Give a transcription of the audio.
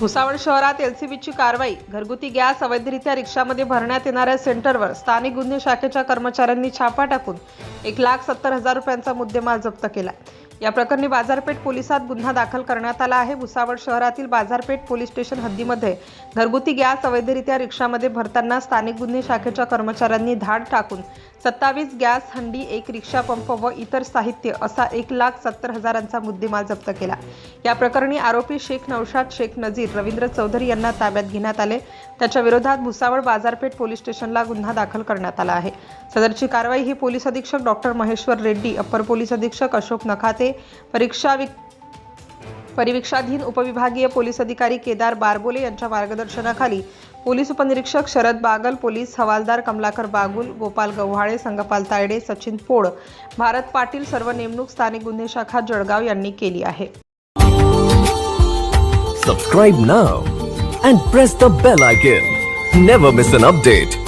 भुसावळ शहरात एलसीबीची कारवाई घरगुती गॅस अवैधरित्या रिक्षामध्ये भरण्यात येणाऱ्या सेंटरवर स्थानिक गुन्हे शाखेच्या कर्मचाऱ्यांनी छापा टाकून एक लाख सत्तर हजार रुपयांचा मुद्देमाल जप्त केला. या प्रकरणी बाजारपेठ पोलिसात गुन्हा दाखल करण्यात आला आहे. भुसावळ शहरातील बाजारपेठ पोलीस स्टेशन हद्दीमध्ये घरगुती गॅस अवैधरित्या रिक्षामध्ये भरताना स्थानिक गुन्हे शाखेच्या कर्मचाऱ्यांनी धाड टाकून सत्तावीस गॅस हंडी एक रिक्षा पंप व इतर साहित्य असा एक लाख सत्तर हजारांचा मुद्देमाल जप्त केला. या प्रकरणी आरोपी शेख नौशाद शेख नजीर रवींद्र चौधरी यांना ताब्यात घेण्यात आले. त्याच्या विरोधात भुसावळ बाजारपेठ पोलीस स्टेशनला गुन्हा दाखल करण्यात आला आहे. सदरची कारवाई ही पोलीस अधीक्षक doctor Maheshwar Reddy upper police अधीक्षक अशोक नखाते परीक्षा वि परिवीक्षाधीन उपविभागीय पोलीस अधिकारी केदार बारबोले यांच्या मार्गदर्शनाखाली पोलीस उपनिरीक्षक शरद बागल पोलीस हवालदार कमलाकर बागुल गोपाल गव्हाळे संगपाल तायडे सचिन पोळ भारत पाटील सर्व नेमणूक स्थानिक गुन्हे शाखा जळगाव यांनी केली आहे. Subscribe now and press the bell icon never miss an update